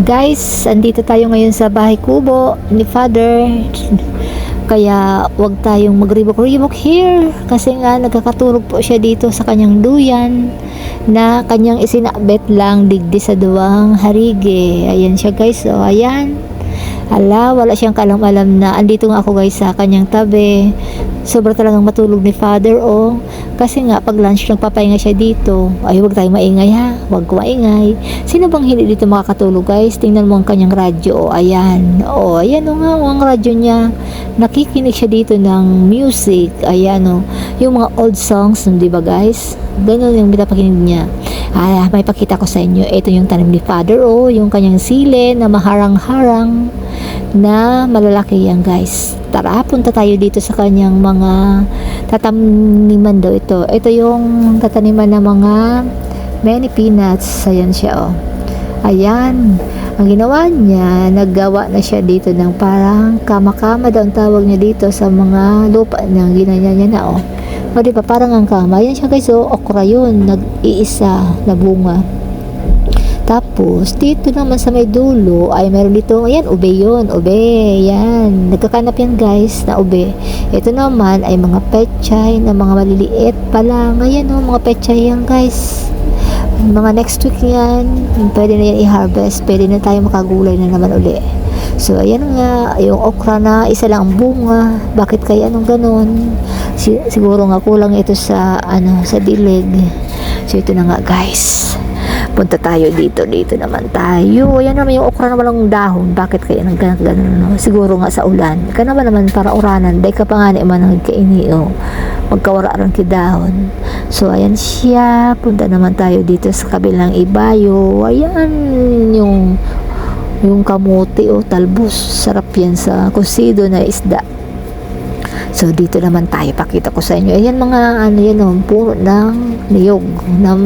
Guys, andito tayo ngayon sa bahay kubo ni Father. Kaya wag tayong magribok-ribok here kasi nga nagkakaturog po siya dito sa kanyang duyan na kanyang isinabet lang digdi sa duwang harige. Ayan siya guys. So, ayan. Ala, wala siyang kalam-alam na andito nga ako guys sa kanyang tabi. Sobra talagang matulog ni Father oh. Kasi nga pag lunch nagpapahinga siya dito. Ay wag tayong maingay ha. Wag maingay. Sino bang hindi dito makakatulog guys? Tingnan mo ang kanyang radyo. Oh, ayan. Oh, ayan oh, nga oh, ang radyo niya. Nakikinig siya dito ng music. Ayan oh. Yung mga old songs, di ba guys? Ganun yung pinapakinig niya. Ay, may pakita ko sa inyo. Ito yung tanim ni Father oh. Yung kanyang sile na maharang-harang na malalaki yan guys. Tara, punta tayo dito sa kanyang mga tataniman daw ito. Ito yung tataniman ng mga many peanuts. Ayan siya oh. Ayan. Ang ginawa niya, naggawa na siya dito ng parang kama-kama daw ang tawag niya dito sa mga lupa na ginanya niya na oh. O di ba parang ang kama. Yan siya guys oh, okra yun. Nag-iisa na bunga. Tapos, dito naman sa may dulo, ay meron dito, ayan, ube yun, ube, yan. Nagkakanap yan guys, na ube. Ito naman ay mga pechay na mga maliliit pa lang. Ayan o, mga pechay yan guys. Mga next week yan, pwede na yan i-harvest, pwede na tayo makagulay na naman uli. So, ayan nga, yung okra na isa lang ang bunga. Bakit kaya anong ganun? Si- siguro nga kulang ito sa, ano, sa dilig. So, ito na nga guys punta tayo dito dito naman tayo. Ayan naman yung okra na walang dahon. Bakit kaya nang ganun, ganun no? siguro nga sa ulan. Ka naman naman para uranan. Dahil ka pa nga ni man nagkaini oh magkawararan ki dahon. So ayan siya. Punta naman tayo dito sa kabilang ibayo. Ayan yung yung kamuti o. Talbos. Sarap yan sa kusido na isda So, dito naman tayo, pakita ko sa inyo. Ayan mga, ano yan, oh, puro ng niyog. Ng,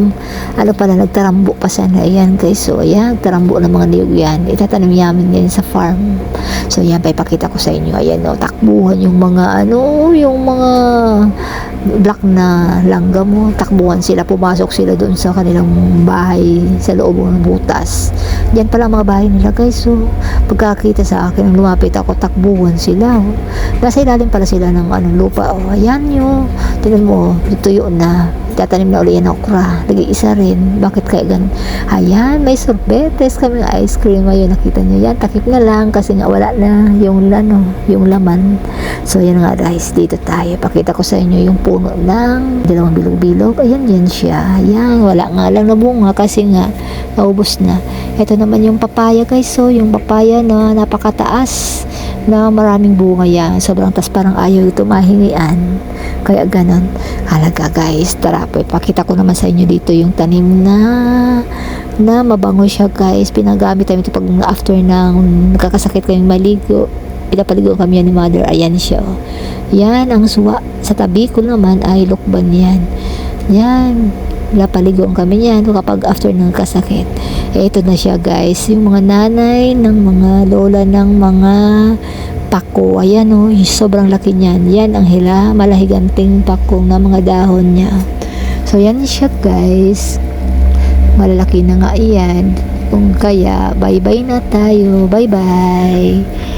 ano pala, nagtarambo pa sana. Ayan guys, so ayan, tarambo ng mga niyog yan. Itatanim yamin yan sa farm. So, ayan, pa ipakita ko sa inyo. Ayan, oh, takbuhan yung mga, ano, yung mga black na langga mo. Takbuhan sila, pumasok sila doon sa kanilang bahay, sa loob ng butas. Yan pala mga bahay nila guys. So, pagkakita sa akin, lumapit ako, takbuhan sila. Oh. Nasa ilalim pala sila ng ano, lupa. Oh, ayan yun. Tingnan mo, tuyo na. Tatanim na uli yan okra. Nag-iisa rin. Bakit kaya gan? Ayan, may sorbetes kami ng ice cream ngayon. Nakita nyo yan. Takip na lang kasi nga wala na yung lano, yung laman. So, yan nga guys. Dito tayo. Pakita ko sa inyo yung puno ng dalawang bilog-bilog. Ayan, yan siya. Ayan, wala nga lang na bunga kasi nga naubos na. Ito naman yung papaya guys. So, yung papaya na napakataas na maraming bunga yan. Sobrang tas parang ayaw ito mahingian. Kaya ganon. Halaga guys. Tara po. Ipakita ko naman sa inyo dito yung tanim na na mabango siya guys. Pinagamit namin ito pag after ng nakakasakit kaming maligo. Pinapaligo kami yan ni mother. Ayan siya. oh. Yan ang suwa. Sa tabi ko naman ay lukban yan. Yan. Napaligoan kami yan kapag after ng kasakit. Eh, ito na siya guys. Yung mga nanay ng mga lola ng mga pako. Ayan o, oh, sobrang laki niyan. Yan ang hila, malahiganting pakong na mga dahon niya. So, yan siya guys. Malalaki na nga yan. Kung kaya, bye-bye na tayo. Bye-bye.